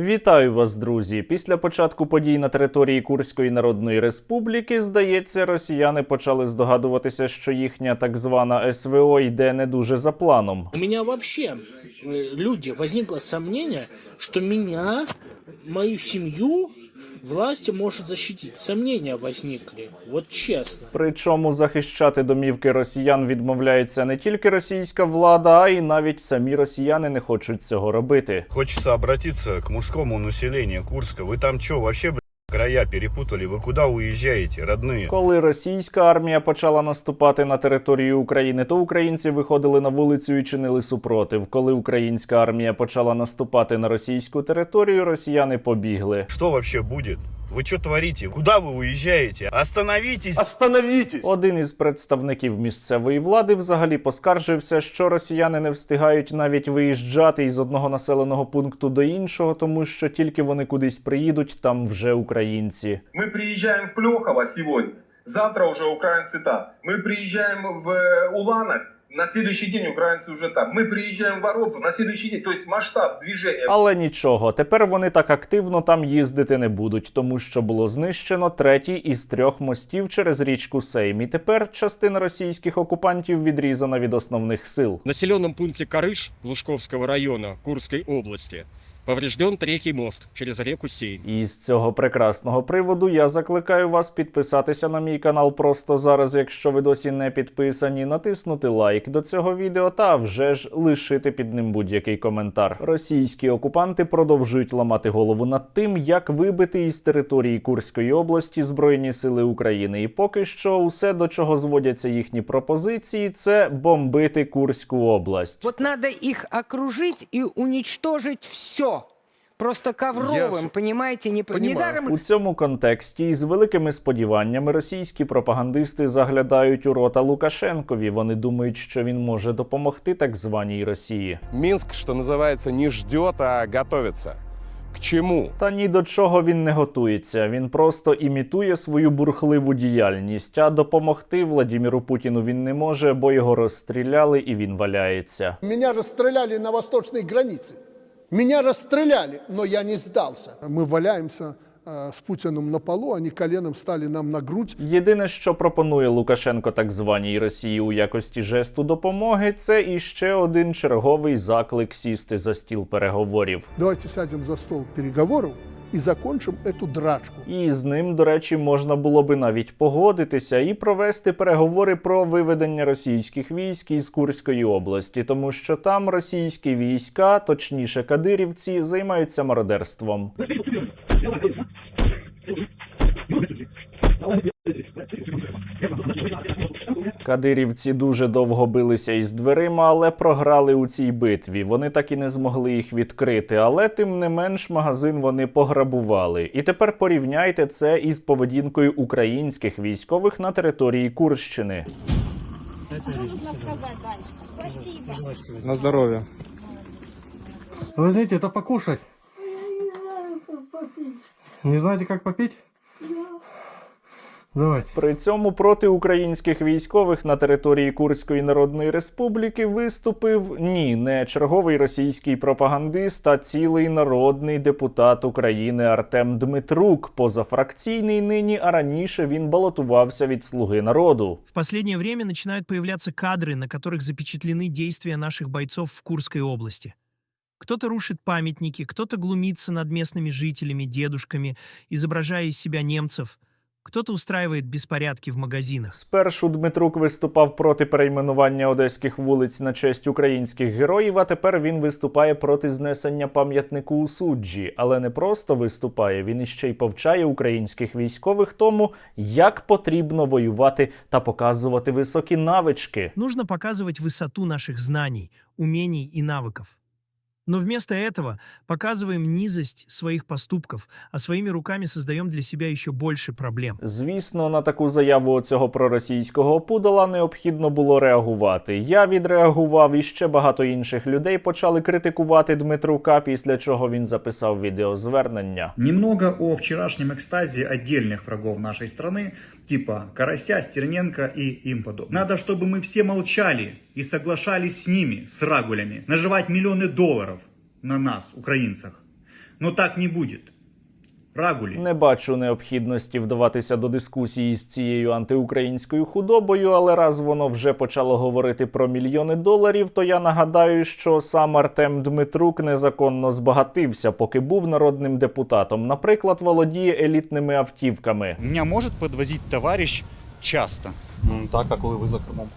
Вітаю вас, друзі! Після початку подій на території Курської Народної Республіки, здається, росіяни почали здогадуватися, що їхня так звана СВО йде не дуже за планом. У меня взагалі э, люди, возникло сумнення, що мене, мою семью власти можуть защитить. Сомнения возникли, вот честно. Причому захищати домівки росіян відмовляється не тільки російська влада, а й навіть самі росіяни не хочуть цього робити. Хочеться обратитися к мужському населенню Курська. Ви там що, вообще, края перепутали? ви куда уїжджаєте, родні? Коли російська армія почала наступати на територію України, то українці виходили на вулицю і чинили супротив. Коли українська армія почала наступати на російську територію, росіяни побігли. Що взагалі будет? Вы что творите? Куда вы уезжаете? Остановитесь! Один із представників місцевої влади взагалі поскаржився, що росіяни не встигають навіть виїжджати із одного населеного пункту до іншого, тому що тільки вони кудись приїдуть, там вже українці. Мы приезжаем в Плехово сегодня, завтра уже украинцы там. Мы приезжаем в э, Уланах, на следующий день украинцы уже там. Мы приезжаем в Воронцу, на следующий день. То есть масштаб движения Але нічого, тепер вони так активно там їздити не будуть, тому що було знищено третій із трьох мостів через річку Сейм. І тепер частина російських окупантів відрізана від основних сил. В населенном пункте Карыш Лужковского района Курской области поврежден третий мост через реку Сейм. І з цього прекрасного приводу я закликаю вас підписатися на мій канал просто зараз, якщо ви досі не підписані, натиснути лайк до цього відео та вже ж лишити під ним будь-який коментар. Російські окупанти продовжують ламати голову над тим, як вибити із території Курської області збройні сили України. І поки що усе, до чого зводяться їхні пропозиції, це бомбити Курську область. Вот надо их окружить и уничтожить все. Просто ковровым, Я понимаете, не понимаю. недаром У цьому контексті із великими сподіваннями російські пропагандисти заглядають у рота Лукашенкові. Вони думають, що він може допомогти так званій Росії. Минск, что называется, не ждет, а готовится. К чему? Та ні до чого він не готується. Він просто імітує свою бурхливу діяльність. А допомогти Владіміру Путіну він не може, бо його розстріляли і він валяється. Меня расстреляли на восточной границе. Меня расстреляли, но я не сдался. Мы валяемся э, с Путиным на полу, они коленом стали нам на грудь. Єдине, що пропонує Лукашенко так званій Росії у якості жесту допомоги, це іще один черговий заклик сісти за стіл переговорів. Давайте сядем за стол переговоров и закончимо эту драчку. І з ним, до речі, можна було би навіть погодитися і провести переговори про виведення російських військ із Курської області, тому що там російські війська, точніше кадирівці, займаються мародерством. Кадирівці дуже довго билися із дверима, але програли у цій битві. Вони так і не змогли їх відкрити. Але тим не менш магазин вони пограбували. І тепер порівняйте це із поведінкою українських військових на території Курщини. На здоровье. Вы знаете, это покушать. Не знаете, как попить? Давайте. При цьому проти українських військових на території Курської Народної Республіки виступив ні, не черговий російський пропагандист, а цілий народний депутат України Артем Дмитрук, позафракційний нині, а раніше він балотувався від Слуги народу. В последнее время начинают появляться кадры, на которых запечатлены действия наших бойцов в Курской области. Кто-то рушит памятники, кто-то глумится над местными жителями, дедушками, изображая из себя немцев, кто-то устраивает беспорядки в магазинах. Спершу Дмитрук виступав проти перейменування одеських вулиць на честь українських героїв, а тепер він виступає проти знесення пам'ятнику у суджі. Але не просто виступає, він іще й повчає українських військових тому, як потрібно воювати та показувати високі навички. Нужно показывать высоту наших знаний, умений и навыков. Но вместо этого показываем низость своих поступков, а своими руками создаем для себя еще больше проблем. Звісно, на таку заяву цього проросійського опудала необхідно було реагувати. Я відреагував, і ще багато інших людей почали критикувати Дмитрука, після чого він записав відеозвернення. Немного о вчерашнем экстазе отдельных врагов нашей страны, типа Карася, Стерненко и им подобных. Надо, чтобы мы все молчали и соглашались с ними, с рагулями, наживать миллионы долларов на нас, украинцах. Но так не будет. Рагули. Не бачу необхідності вдаватися до дискусії з цією антиукраїнською худобою, але раз воно вже почало говорити про мільйони доларів, то я нагадаю, що сам Артем Дмитрук незаконно збагатився, поки був народним депутатом. Наприклад, володіє елітними автівками. Меня может подвозить товарищ часто. Так, а коли ви за кермом?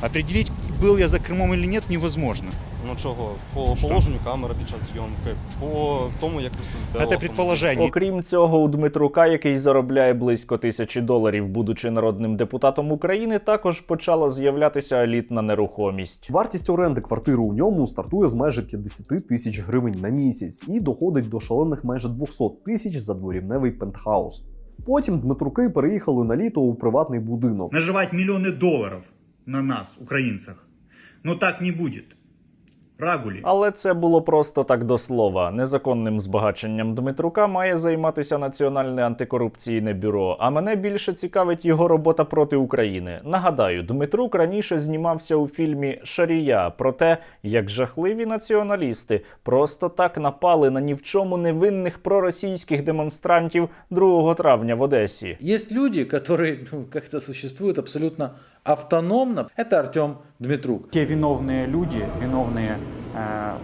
Определить, был я за кермом или нет, невозможно. Ну чого? По Що? положенню камери під час зйомки, по тому, як ви сидите. Это предположение. Окрім цього, у Дмитрука, який заробляє близько тисячі доларів, будучи народним депутатом України, також почала з'являтися елітна нерухомість. Вартість оренди квартири у ньому стартує з майже 50 тисяч гривень на місяць і доходить до шалених майже 200 тисяч за дворівневий пентхаус. Потім Дмитруки переїхали на літо у приватний будинок. Наживать миллионы долларов на нас, украинцах. Но так не будет. Рагули. Але це було просто так до слова. Незаконним збагаченням Дмитрука має займатися Національне антикорупційне бюро. А мене більше цікавить його робота проти України. Нагадаю, Дмитрук раніше знімався у фільмі Шарія про те, як жахливі націоналісти просто так напали на ні в чому невинних проросійських демонстрантів 2 травня в Одесі. Есть люди, которые ну, как-то существуют абсолютно автономно. Это Артем Дмитрук. Те виновные люди, виновные э,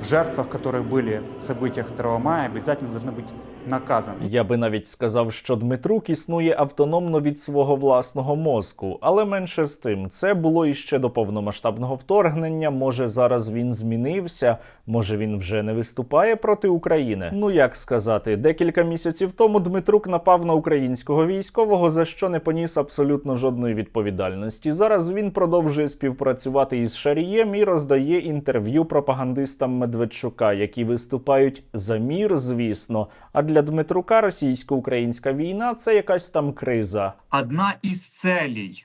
в жертвах, которые были в событиях 2 мая, обязательно должны быть наказаны. Я би навіть сказав, що Дмитрук існує автономно від свого власного мозку, але менше з тим, це було іще до повномасштабного вторгнення. Може, зараз він змінився, може він вже не виступає проти України. Ну як сказати, декілька місяців тому Дмитрук напав на українського військового, за що не поніс абсолютно жодної відповідальності. Зараз він продовжує співпрацювати із Шарієм і роздає інтерв'ю пропагандистам Медведчука, які виступають за мір, звісно. А для Дмитрука російсько-українська війна це якась там криза. Одна из целей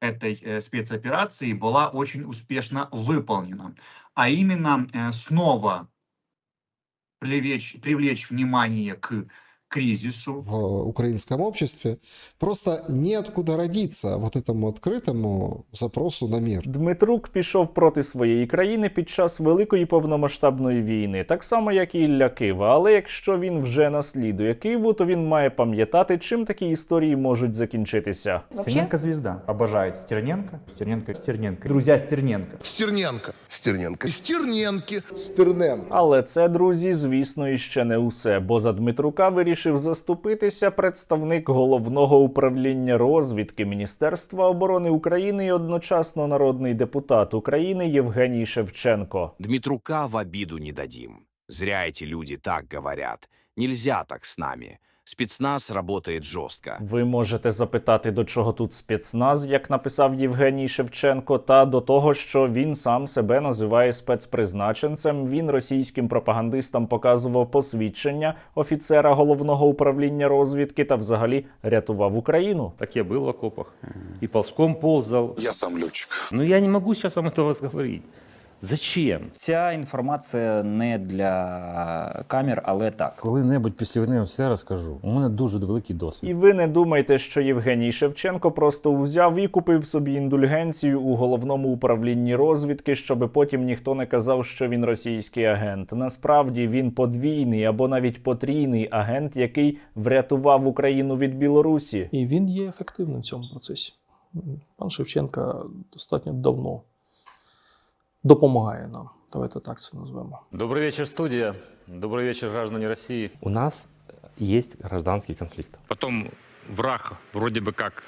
этой э, спецоперации была очень успешно выполнена, а именно э, снова привлечь, привлечь внимание к кризису, В українському обществі просто неоткуда родиться вот этому открытому запросу на мир. Дмитрук пішов проти своєї країни під час великої повномасштабної війни, так само як і Ілля Кива. Але якщо він вже наслідує Києву, то він має пам'ятати, чим такі історії можуть закінчитися. Стерненко звезда. Обожает Стерненко. Стерненко, Стерненко. Друзья Стерненко. Стерненко. Стерненко. Стерненки. Стерненко. Але це, друзі, звісно, іще не усе, бо за Дмитрука вирішив заступитися представник головного управління розвідки Міністерства оборони України і одночасно народний депутат України Євгеній Шевченко. Дмитрука в обіду не дадім. Зря эти люди так говорят. Нельзя так с нами. Спецназ работает жестко. Ви можете запитати, до чого тут спецназ, як написав Євгеній Шевченко, та до того, що він сам себе називає спецпризначенцем. Він російським пропагандистам показував посвідчення офіцера головного управління розвідки та взагалі рятував Україну. Так я был в окопах. И ползком ползал. Я сам летчик. Но я не могу сейчас вам этого говорить. Зачем? Ця інформація не для камер, але так. Коли-небудь після війни все розкажу. У мене дуже великий досвід. І ви не думайте, що Євгеній Шевченко просто взяв і купив собі індульгенцію у головному управлінні розвідки, щоби потім ніхто не казав, що він російський агент. Насправді він подвійний або навіть потрійний агент, який врятував Україну від Білорусі. І він є ефективним в цьому процесі. Пан Шевченка достатньо давно допомагає нам. Давайте так це назвемо. Добрый вечер, студия. Добрый вечер, граждане России. У нас есть гражданский конфликт. Потом враг вроде бы как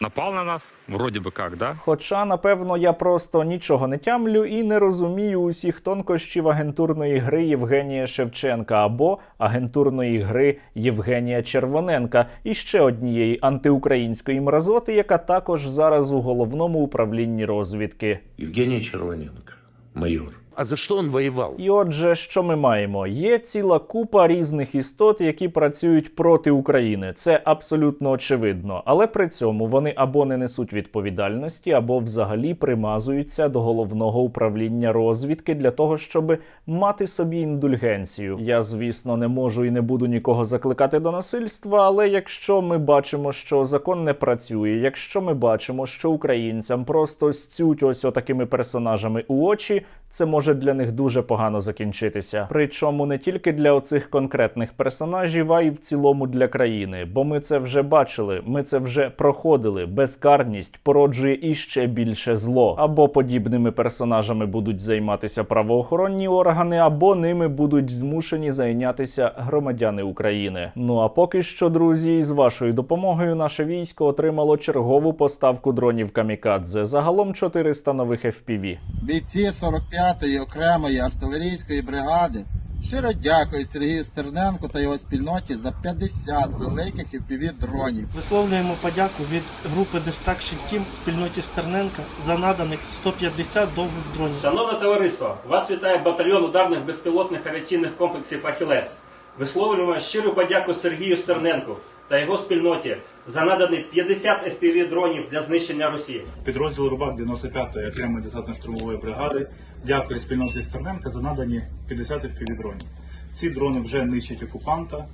напал на нас, вроде бы как, да? Хоча, напевно, я просто нічого не тямлю і не розумію усіх тонкощів агентурної гри Євгенія Шевченка або агентурної гри Євгенія Червоненка і ще однієї антиукраїнської мразоти, яка також зараз у головному управлінні розвідки. Евгений Червоненко. Майор. А за что он воевал? І отже, що ми маємо? Є ціла купа різних істот, які працюють проти України. Це абсолютно очевидно. Але при цьому вони або не несуть відповідальності, або взагалі примазуються до головного управління розвідки для того, щоб мати собі індульгенцію. Я, звісно, не можу і не буду нікого закликати до насильства, але якщо ми бачимо, що закон не працює, якщо ми бачимо, що українцям просто стють ось отакими персонажами у очі, це може для них дуже погано закінчитися. Причому не тільки для оцих конкретних персонажів, а й в цілому для країни. Бо ми це вже бачили, ми це вже проходили. Безкарність породжує іще більше зло. Або подібними персонажами будуть займатися правоохоронні органи, або ними будуть змушені зайнятися громадяни України. Ну а поки що, друзі, з вашою допомогою наше військо отримало чергову поставку дронів камікадзе. Загалом 400 нових FPV. Бійці 45-ї окремої артилерійської бригади щиро дякують Сергію Стерненку та його спільноті за 50 великих FPV дронів. Висловлюємо подяку від групи Distraction Team спільноті Стерненка за наданих 150 довгих дронів. Шановне товариство, вас вітає батальйон ударних безпілотних авіаційних комплексів Ахілес. Висловлюємо щиру подяку Сергію Стерненку та його спільноті за надані 50 FPV дронів для знищення Росії. Підрозділ Рубак 95-ї окремої десантно-штурмової бригади дякує спільноті Стерненка за надані 50 FPV дронів. Ці дрони вже нищать окупанта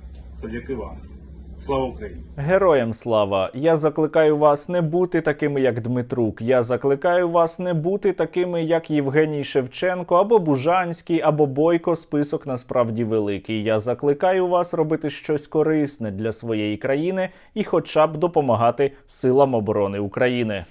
завдяки вам. Слава Україні! Героям слава! Я закликаю вас не бути такими, як Дмитрук. Я закликаю вас не бути такими, як Євгеній Шевченко або Бужанський, або Бойко. Список насправді великий. Я закликаю вас робити щось корисне для своєї країни і, хоча б допомагати силам оборони України.